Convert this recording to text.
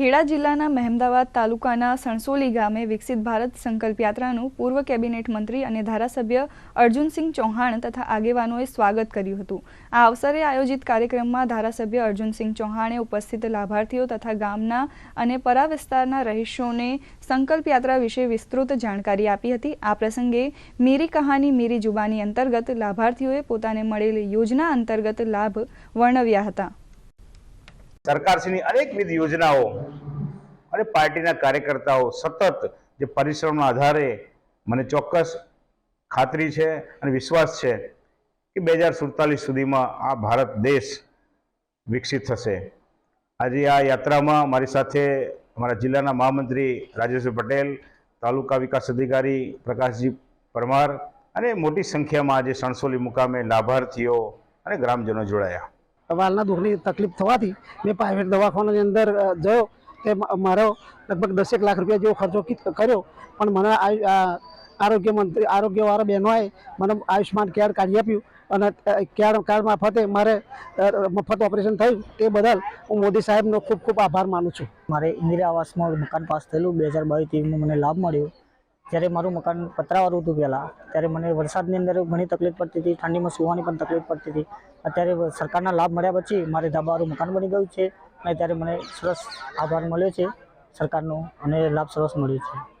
ખેડા જિલ્લાના મહેમદાવાદ તાલુકાના સણસોલી ગામે વિકસિત ભારત સંકલ્પ યાત્રાનું પૂર્વ કેબિનેટ મંત્રી અને ધારાસભ્ય અર્જુનસિંહ ચૌહાણ તથા આગેવાનોએ સ્વાગત કર્યું હતું. આ અવસરે આયોજિત કાર્યક્રમમાં ધારાસભ્ય અર્જુનસિંહ ચૌહાણે ઉપસ્થિત લાભાર્થીઓ તથા ગામના અને પરા વિસ્તારના રહીશોને સંકલ્પ યાત્રા વિશે વિસ્તૃત જાણકારી આપી હતી. આ પ્રસંગે મેરી કહાની મેરી જુબાની અંતર્ગત લાભાર્થીઓએ પોતાને મળેલી યોજના અંતર્ગત લાભ વર્ણવ્યા હતા. સરકારશ્રીની અનેકવિધ યોજનાઓ અને પાર્ટીના કાર્યકર્તાઓ સતત જે પરિશ્રમના આધારે મને ચોક્કસ ખાતરી છે અને વિશ્વાસ છે કે બે હજાર સુડતાલીસ સુધીમાં આ ભારત દેશ વિકસિત થશે. આજે આ યાત્રામાં મારી સાથે અમારા જિલ્લાના મહામંત્રી રાજેશભાઈ પટેલ, તાલુકા વિકાસ અધિકારી પ્રકાશજી પરમાર અને મોટી સંખ્યામાં આજે સણસોલી મુકામે લાભાર્થીઓ અને ગ્રામજનો જોડાયા. વાળના દુઃખની તકલીફ થવાથી મેં પ્રાઇવેટ દવાખાનાની અંદર જયો તે મારો લગભગ દસેક લાખ રૂપિયા જેવો ખર્ચો કર્યો. પણ મને આરોગ્ય મંત્રી, આરોગ્યવાળા બહેનોએ મને આયુષ્યમાન કાર્ડ કાઢી આપ્યું અને કાર્ડ કાર્ડ મારફતે મારે મફત ઓપરેશન થયું. તે બદલ હું મોદી સાહેબનો ખૂબ ખૂબ આભાર માનું છું. મારે ઇન્દિરા આવાસમાં મકાન પાસ થયેલું. બે હજાર બાવીસ મને લાભ મળ્યો. જ્યારે મારું મકાન પતરાવાળું હતું પહેલાં, ત્યારે મને વરસાદની અંદર ઘણી તકલીફ પડતી હતી, ઠંડીમાં સુવાની પણ તકલીફ પડતી હતી. અત્યારે સરકારના લાભ મળ્યા પછી મારે ધાબાવાળું મકાન બની ગયું છે અને ત્યારે મને સરસ આભાર મળ્યો છે સરકારનો અને લાભ સરસ મળ્યો છે.